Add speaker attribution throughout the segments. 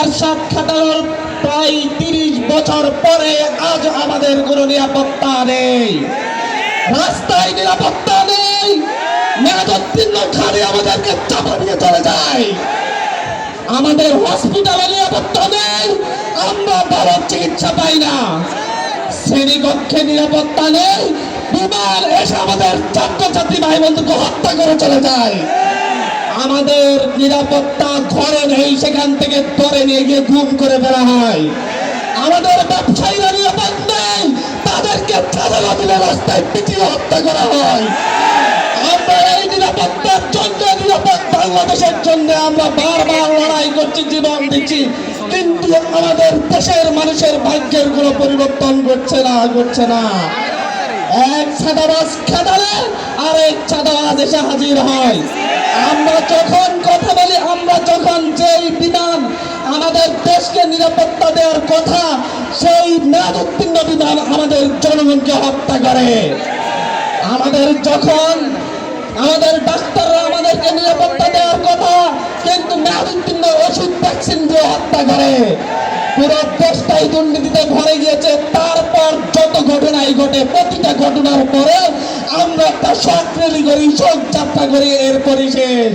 Speaker 1: এরশাদ খাটানোর প্রায় তিরিশ বছর পরে আজ আমাদের কোনো নিরাপত্তা নেই। রাস্তায় নিরাপত্তা নেই। মেয়াদোত্তীর্ণ খালি আমাদেরকে চাপা দিয়ে চলে যায়। আমাদের হসপিটালে নিরাপত্তা নেই। আমরা ভালো চিকিৎসা পাই না। শ্রেণীকক্ষে নিরাপত্তা নেই। বিমান এসে আমাদের ছাত্রছাত্রী ভাই বন্ধুকে হত্যা করে চলে যায়। আমাদের নিরাপত্তা ঘরে নেই, সেখান থেকে ধরে নিয়ে গিয়ে গুম করে ফেলা হয়। আমাদের ব্যবসায়ীরা নিরাপদ নেই, তাদেরকে দিলে রাস্তায় পিটিয়ে হত্যা করা হয়। আমরা এই বাংলাদেশের আমরা বারবার লড়াই করছি কিন্তু আমাদের দেশের মানুষের পরিবর্তন না না। এক ছাদাবাজ খেদালে আর এক ছাদাবাজ এসে হাজির হয়। আমরা যখন কথা বলি, আমরা যখন যেই বিধান আমাদের দেশকে নিরাপত্তা দেওয়ার কথা, সেই মেয়াদ উত্তীর্ণ বিধান আমাদের জনগণকে হত্যা করে। আমাদের যখন, আমাদের ডাক্তাররা আমাদেরকে নিরাপত্তা দেওয়ার কথা, কিন্তু মেয়াদোত্তীর্ণ ওষুধ ভ্যাকসিন দিয়ে হত্যা করে। পুরো দেশটাই দুর্নীতিতে ভরে গিয়েছে। তারপর যত ঘটনাই ঘটে, প্রতিটা ঘটনার পরে আমরা একটা শোক রেলি করি শোক যাত্রা করি এরপরই শেষ।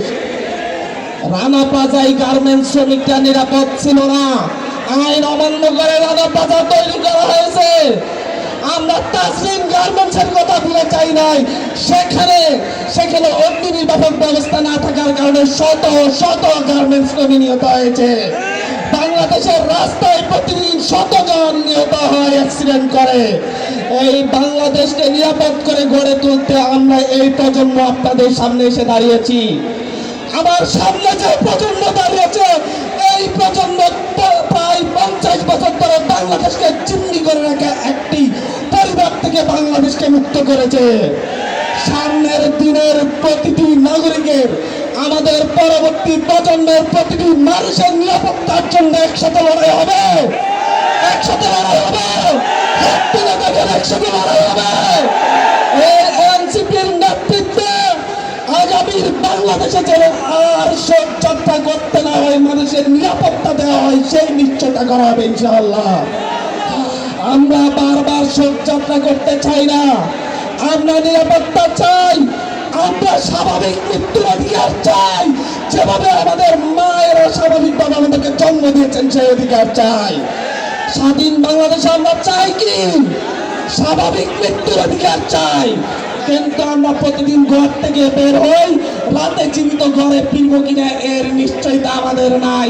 Speaker 1: রানা প্লাজায় গার্মেন্টস শ্রমিকরা নিরাপদ ছিল না। আইন অমান্য করে রানা প্লাজা তৈরি করা হয়েছে। আমরা তাসলিম গার্মেন্টসের কথা ভুলে চাই নাই। সেখানে সেখানে অগ্নি নির্বাপক ব্যবস্থা না থাকার কারণে শত শত গার্মেন্টস কর্মী নিহত হয়েছে। বাংলাদেশের রাস্তায় প্রতিদিন শতজন নিহত হয় অ্যাক্সিডেন্ট করে। এই বাংলাদেশকে নিরাপদ করে গড়ে তুলতে আমরা এই প্রজন্ম আপনাদের সামনে এসে দাঁড়িয়েছি। আমার সামনে যে প্রজন্ম দাঁড়িয়েছে, এই প্রজন্ম প্রায় পঞ্চাশ বছর ধরে বাংলাদেশকে চিমনি করে রাখা একটি পরিবার থেকে বাংলাদেশকে মুক্ত করেছে। সামনের দিনের প্রতিটি নাগরিকের আমাদের পরবর্তী প্রজন্মের প্রতিটি মানুষের নিরাপত্তার জন্য একসাথে লড়াই হবে। একসাথে লড়াই হবে। একসাথে বাংলাদেশে আর করতে না হয়, মানুষের নিরাপত্তা দেওয়া হয়, সেই করা হবে ইনশাআল্লাহ। আমরা বারবার শোক যাত্রা করতে চাই না। আমরা নিরাপত্তা চাই। জন্ম দিয়েছেন সেই অধিকার চাই। স্বাধীন বাংলাদেশে আমরা চাই কি? স্বাভাবিক মৃত্যুর অধিকার চাই। কিন্তু আমরা প্রতিদিন ঘর থেকে বের হই, রাতে জীবিত ঘরে ফিরব কিনা এর নিশ্চয়তা আমাদের নাই।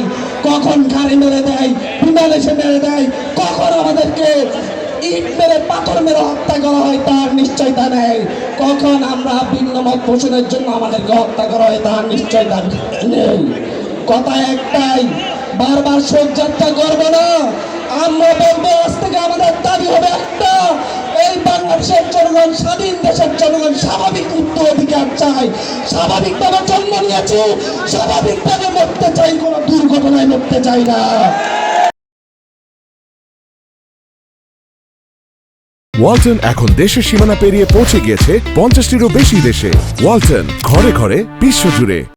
Speaker 1: কখন গাড়ি মেরে দেয়, বিমান এসে মেরে দেয়, কখন আমাদেরকে ইট মেরে পাথর মেরে হত্যা করা হয় তার নিশ্চয়তা নেই। কখন আমরা ভিন্নমত পোষণের জন্য আমাদেরকে হত্যা করা হয় তার নিশ্চয়তা নেই। কথা একটাই বারবার শোক যাত্রা করব না। আমরা বলব আজ থেকে আমাদের দাবি হবে একটা, এই বাংলাদেশের জনগণ, স্বাধীন দেশের জনগণ স্বাভাবিক মৃত্যু অধিকার চাই স্বাভাবিকভাবে জন্ম নিয়েছে, স্বাভাবিকভাবে মরতে চাই, কোনো দুর্ঘটনায় মরতে চাই না।
Speaker 2: ওয়ালটন এখন দেশের সীমানা পেরিয়ে পৌঁছে গিয়েছে পঞ্চাশটিরও বেশি দেশে। ওয়ালটন, ঘরে ঘরে, বিশ্বজুড়ে।